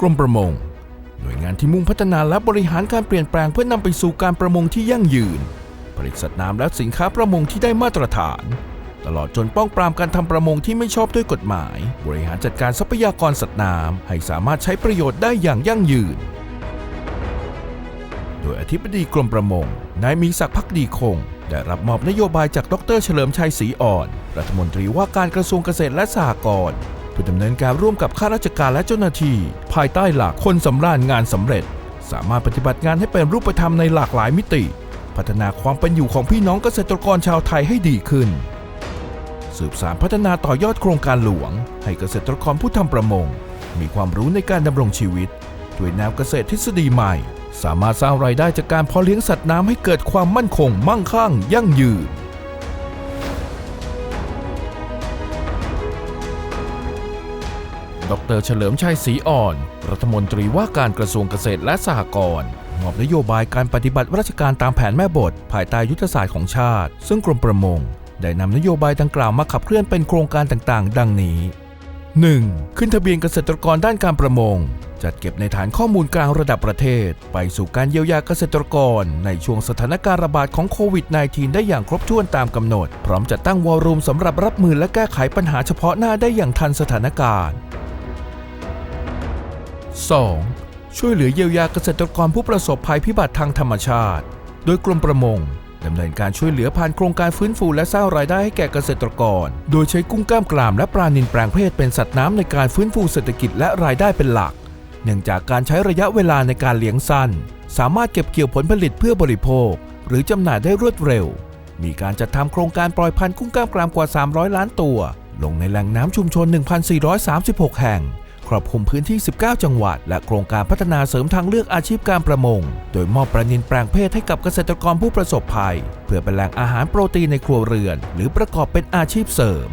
กรมประมง หน่วยงานที่มุ่งพัฒนาและบริหารการเปลี่ยนแปลงเพื่อนำไปสู่การประมงที่ยั่งยืน ผลิตสัตว์น้ำและสินค้าประมงที่ได้มาตรฐาน ตลอดจนป้องปรามการทำประมงที่ไม่ชอบด้วยกฎหมาย บริหารจัดการทรัพยากรสัตว์น้ำให้สามารถใช้ประโยชน์ได้อย่างยั่งยืน โดยอธิบดีกรมประมงนายมีศักดิ์พักดีคงได้รับมอบนโยบายจากดรเฉลิมชัยศรีอ่อน รัฐมนตรีว่าการกระทรวงเกษตรและสหกรณ์ พื่อดำเนินการร่วมกับข้าราชการและเจ้าหน้าที่ ภายใต้หลักคนสำราญงานสำเร็จ สามารถปฏิบัติงานให้เป็นรูปธรรมในหลากหลายมิติ พัฒนาความเป็นอยู่ของพี่น้องเกษตรกรชาวไทยให้ดีขึ้น สืบสารพัฒนาต่อยอดโครงการหลวง ให้เกษตรกรผู้ทำประมง มีความรู้ในการดำรงชีวิตด้วยแนวเกษตรทฤษฎีใหม่ สามารถสร้างรายได้จากการเพาะเลี้ยงสัตว์น้ำให้เกิดความมั่นคง มั่งคั่ง ยั่งยืน ดรเฉลิมชัยศรีอ่อน รัฐมนตรีว่าการกระทรวงเกษตรและสหกรณ์มอบนโยบายการปฏิบัติราชการตามแผนแม่บท ภายใต้ยุทธศาสตร์ของชาติ ซึ่งกรมประมง ได้นำนโยบายดังกล่าวมาขับเคลื่อนเป็นโครงการต่างๆ ดังนี้ 1. ขึ้นทะเบียนเกษตรกรด้านการประมง จัดเก็บในฐานข้อมูลกลางระดับประเทศ ไปสู่การเยียวยาเกษตรกร ในช่วงสถานการณ์ระบาดของโควิด -19 ได้อย่างครบถ้วนตามกำหนด พร้อมจัดตั้งวอลลุ่มสำหรับรับมือและแก้ไขปัญหาเฉพาะหน้าได้อย่างทันสถานการณ์ 2. ช่วยเหลือเยียวยาเกษตรกรผู้ประสบภัยพิบัติทางธรรมชาติ โดยกรมประมงดำเนินการช่วยเหลือผ่านโครงการฟื้นฟูและสร้างรายได้ให้แก่เกษตรกร โดยใช้กุ้งกล้ามกรามและปลานิลแปลงเพศเป็นสัตว์น้ำในการฟื้นฟูเศรษฐกิจและรายได้เป็นหลัก เนื่องจากการใช้ระยะเวลาในการเลี้ยงสั้น สามารถเก็บเกี่ยวผลผลิตเพื่อบริโภค หรือจำหน่ายได้รวดเร็ว มีการจัดทำโครงการปล่อยพันธุ์กุ้งกล้ามกรามกว่า 300 ล้านตัว ลงในแหล่งน้ำชุมชน 1,436 แห่ง ครอบคลุมพื้นที่ 19 จังหวัด และโครงการพัฒนาเสริมทางเลือกอาชีพการประมง โดยมอบปลานินแปลงเพศให้กับเกษตรกรผู้ประสบภัย เพื่อเป็นแหล่งอาหารโปรตีนในครัวเรือน หรือประกอบเป็นอาชีพเสริม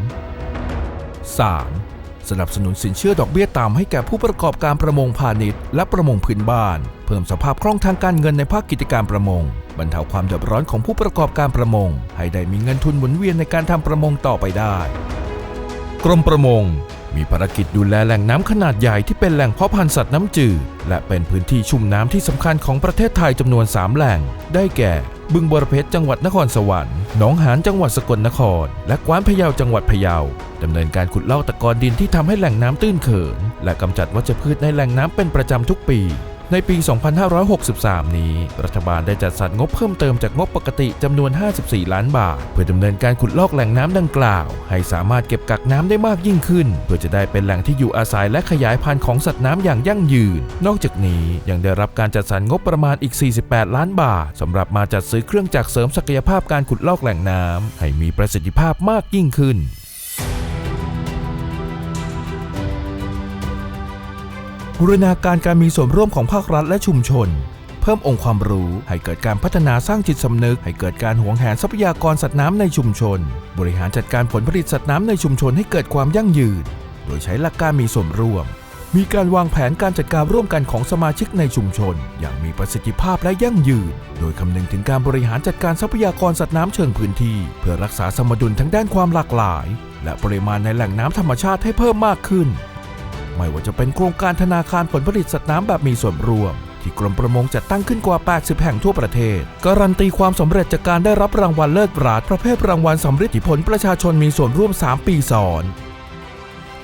3. สนับสนุนสินเชื่อดอกเบี้ยต่ำให้แก่ผู้ประกอบการประมงพาณิชย์ และประมงพื้นบ้าน เพิ่มสภาพคล่องทางการเงินในภาคกิจการประมง บรรเทาความเดือดร้อนของผู้ประกอบการประมง ให้ได้มีเงินทุนหมุนเวียนในการทำประมงต่อไปได้ กรมประมง มีภารกิจดูแลแหล่งน้ำขนาดใหญ่ที่เป็นแหล่งเพาะพันธุ์สัตว์น้ำจืดและเป็นพื้นที่ชุ่มน้ำที่สำคัญของประเทศไทยจำนวน 3 แหล่ง ได้แก่ บึงบรเพชรจังหวัดนครสวรรค์หนองหานจังหวัดสกลนคร และกว้านพะเยาจังหวัดพะเยาดำเนินการขุดลอกตะกอนดินที่ทำให้แหล่งน้ำตื้นเขิน และกำจัดวัชพืชในแหล่งน้ำเป็นประจำทุกปี ในปี 2563 นี้ รัฐบาลได้จัดสรรงบเพิ่มเติมจากงบปกติจำนวน 54 ล้านบาท เพื่อดำเนินการขุดลอกแหล่งน้ำดังกล่าว ให้สามารถเก็บกักน้ำได้มากยิ่งขึ้น เพื่อจะได้เป็นแหล่งที่อยู่อาศัยและขยายพันธุ์ของสัตว์น้ำอย่างยั่งยืน นอกจากนี้ยังได้รับการจัดสรรงบประมาณอีก 48 ล้านบาทสำหรับมาจัดซื้อเครื่องจักรเสริมศักยภาพการขุดลอกแหล่งน้ำให้มีประสิทธิภาพมากยิ่งขึ้น บูรณาการการมีส่วนร่วมของภาครัฐและชุมชน เพิ่มองค์ความรู้ให้เกิดการพัฒนาสร้างจิตสำนึก ให้เกิดการหวงแหนทรัพยากรสัตว์น้ำในชุมชน บริหารจัดการผลผลิตสัตว์น้ำในชุมชนให้เกิดความยั่งยืน โดยใช้หลักการมีส่วนร่วม มีการวางแผนการจัดการร่วมกันของสมาชิกในชุมชน อย่างมีประสิทธิภาพและยั่งยืน โดยคำนึงถึงการบริหารจัดการทรัพยากรสัตว์น้ำเชิงพื้นที่ เพื่อรักษาสมดุลทั้งด้านความหลากหลาย และปริมาณในแหล่งน้ำธรรมชาติให้เพิ่มมากขึ้น ไม่ว่าจะเป็นโครงการธนาคารผลผลิตสัตว์น้ำแบบมีส่วนร่วม ที่กรมประมงจัดตั้งขึ้นกว่า 80 แห่งทั่วประเทศ การันตีความสำเร็จจากการได้รับรางวัลเลิศปราดประเภทรางวัลสำฤทธิผลประชาชนมีส่วนร่วม 3 ปีซ้อน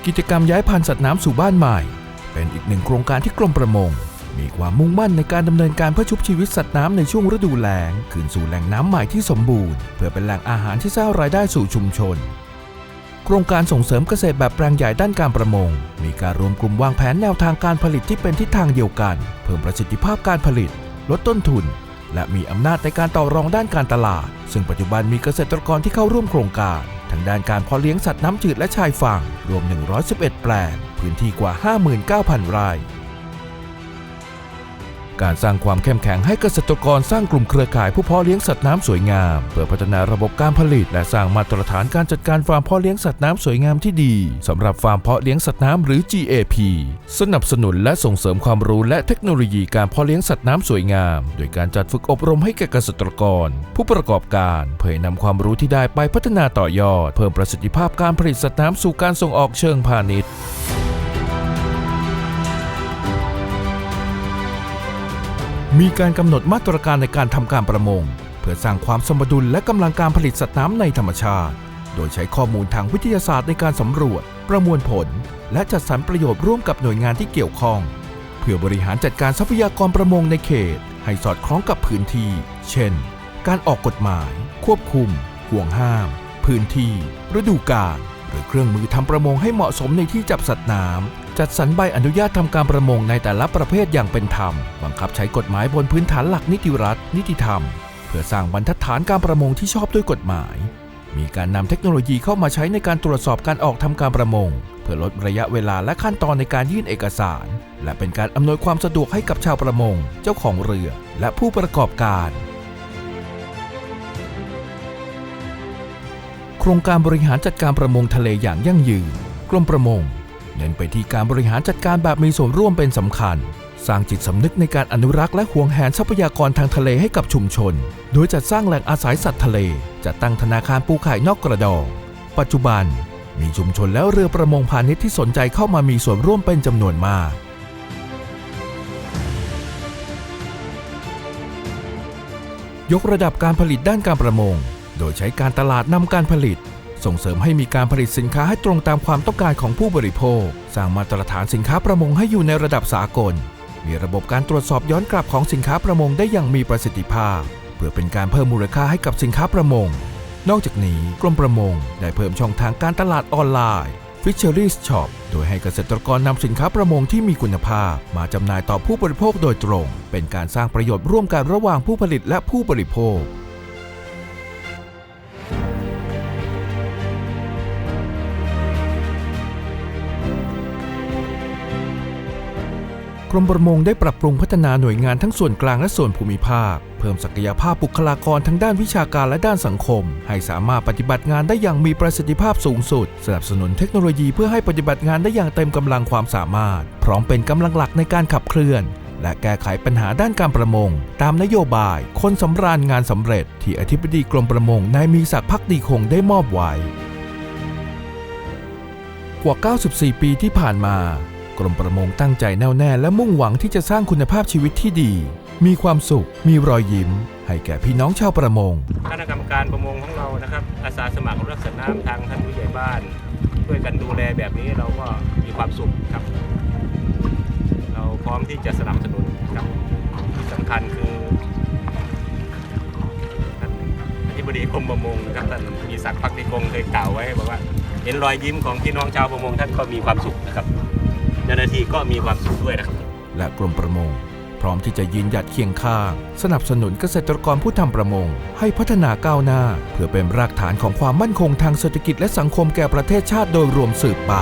กิจกรรมย้ายพันธุ์สัตว์น้ำสู่บ้านใหม่ เป็นอีกหนึ่งโครงการที่กรมประมงมีความมุ่งมั่นในการดำเนินการเพื่อชุบชีวิตสัตว์น้ำในช่วงฤดูแล้ง คืนสู่แหล่งน้ำใหม่ที่สมบูรณ์ เพื่อเป็นแหล่งอาหารที่สร้างรายได้สู่ชุมชน โครงการส่งเสริมเกษตรแบบแปลงใหญ่ด้านการประมง มีการรวมกลุ่มวางแผนแนวทางการผลิตที่เป็นทิศทางเดียวกัน เพิ่มประสิทธิภาพการผลิต ลดต้นทุน และมีอำนาจในการต่อรองด้านการตลาด ซึ่งปัจจุบันมีเกษตรกรที่เข้าร่วมโครงการ ทั้งด้านการเพาะเลี้ยงสัตว์น้ำจืดและชายฝั่งรวม 111 แปลงพื้นที่กว่า 59,000 ไร่ การสร้างความเข้มแข็งให้เกษตรกรสร้างกลุ่มเครือข่ายผู้เพาะเลี้ยงสัตว์น้ำสวยงาม เพื่อพัฒนาระบบการผลิต และสร้างมาตรฐานการจัดการฟาร์มเพาะเลี้ยงสัตว์น้ำสวยงามที่ดีสำหรับฟาร์มเพาะเลี้ยงสัตว์น้ำหรือ GAP สนับสนุนและส่งเสริมความรู้และเทคโนโลยีการเพาะเลี้ยงสัตว์น้ำสวยงาม โดยการจัดฝึกอบรมให้แก่เกษตรกร ผู้ประกอบการเพื่อนำความรู้ที่ได้ไปพัฒนาต่อยอด เพิ่มประสิทธิภาพการผลิตสัตว์น้ำสู่การส่งออกเชิงพาณิชย์ มีการกำหนดมาตรการในการทำการประมง เพื่อสร้างความสมดุลและกำลังการผลิตสัตว์น้ำในธรรมชาติ โดยใช้ข้อมูลทางวิทยาศาสตร์ในการสำรวจ ประมวลผล และจัดสรรประโยชน์ร่วมกับหน่วยงานที่เกี่ยวข้อง เพื่อบริหารจัดการทรัพยากรประมงในเขต ให้สอดคล้องกับพื้นที่ เช่น การออกกฎหมาย ควบคุม ห่วงห้าม พื้นที่ ฤดูกาลหรือเครื่องมือทำประมงให้เหมาะสมในที่จับสัตว์น้ำ จัดสรรใบอนุญาตทำการประมงในแต่ละประเภทอย่างเป็นธรรม บังคับใช้กฎหมายบนพื้นฐานหลักนิติรัฐ นิติธรรม เพื่อสร้างบรรทัดฐานการประมงที่ชอบด้วยกฎหมาย มีการนำเทคโนโลยีเข้ามาใช้ในการตรวจสอบการออกทำการประมง เพื่อลดระยะเวลาและขั้นตอนในการยื่นเอกสาร และเป็นการอำนวยความสะดวกให้กับชาวประมง เจ้าของเรือ และผู้ประกอบการโครงการบริหารจัดการประมงทะเลอย่างยั่งยืน กรมประมง เน้นไปที่การบริหารจัดการแบบมีส่วนร่วมเป็นสำคัญ สร้างจิตสำนึกในการอนุรักษ์และหวงแหนทรัพยากรทางทะเลให้กับชุมชน โดยจัดสร้างแหล่งอาศัยสัตว์ทะเลจัดตั้งธนาคารปูไข่นอกกระดอง ปัจจุบัน มีชุมชนแล้วเรือประมงพาณิชย์ที่สนใจเข้ามามีส่วนร่วมเป็นจำนวนมากยกระดับการผลิตด้านการประมง โดยใช้การตลาดนำการผลิต ส่งเสริมให้มีการผลิตสินค้าให้ตรงตามความต้องการของผู้บริโภค สร้างมาตรฐานสินค้าประมงให้อยู่ในระดับสากล มีระบบการตรวจสอบย้อนกลับของสินค้าประมงได้อย่างมีประสิทธิภาพ เพื่อเป็นการเพิ่มมูลค่าให้กับสินค้าประมง นอกจากนี้กรมประมงได้เพิ่มช่องทางการตลาดออนไลน์ Fisheries Shop โดยให้เกษตรกรนำสินค้าประมงที่มีคุณภาพ มาจำหน่ายต่อผู้บริโภคโดยตรง เป็นการสร้างประโยชน์ร่วมกันระหว่างผู้ผลิตและผู้บริโภค รมประมงได้ปรับปรุงพัฒนาหน่วยงานทั้งส่วนกลางและส่วนภูมิภาค เพิ่มศักยภาพบุคลากรทั้งด้านวิชาการและด้านสังคม ให้สามารถปฏิบัติงานได้อย่างมีประสิทธิภาพสูงสุด สนับสนุนเทคโนโลยีเพื่อให้ปฏิบัติงานได้อย่างเต็มกำลังความสามารถ พร้อมเป็นกำลังหลักในการขับเคลื่อน และแก้ไขปัญหาด้านการประมง ตามนโยบาย คนสำราญงานสำเร็จ ที่อธิบดีกรมประมงนายมีศักดิ์พักดีคงได้มอบไว้กว่า 94 ปีที่ผ่านมา กรมประมงตั้งใจแน่วแน่และมุ่งหวังที่จะสร้างคุณภาพชีวิตที่ดี มีความสุข มีรอยยิ้ม ให้แก่พี่น้องชาวประมง คณะกรรมการประมงของเรานะครับ อาสาสมัครรักษาน้ำทางท่านผู้ใหญ่บ้านช่วยกันดูแลแบบนี้เราก็มีความสุขครับ เราพร้อมที่จะสนับสนุนครับที่สำคัญคือท่านอธิบดีกรมประมงนะครับท่านมีศักดิ์พักดีคงเคยกล่าวไว้บอกว่า เห็นรอยยิ้มของพี่น้องชาวประมงท่านก็มีความสุขนะครับ เจ้าหน้าที่ก็มีความสุขด้วยนะครับ และกรมประมง พร้อมที่จะยืนหยัดเคียงข้าง สนับสนุนเกษตรกรผู้ทำประมง ให้พัฒนาก้าวหน้า เพื่อเป็นรากฐานของความมั่นคงทางเศรษฐกิจและสังคมแก่ประเทศชาติโดยรวมสืบไป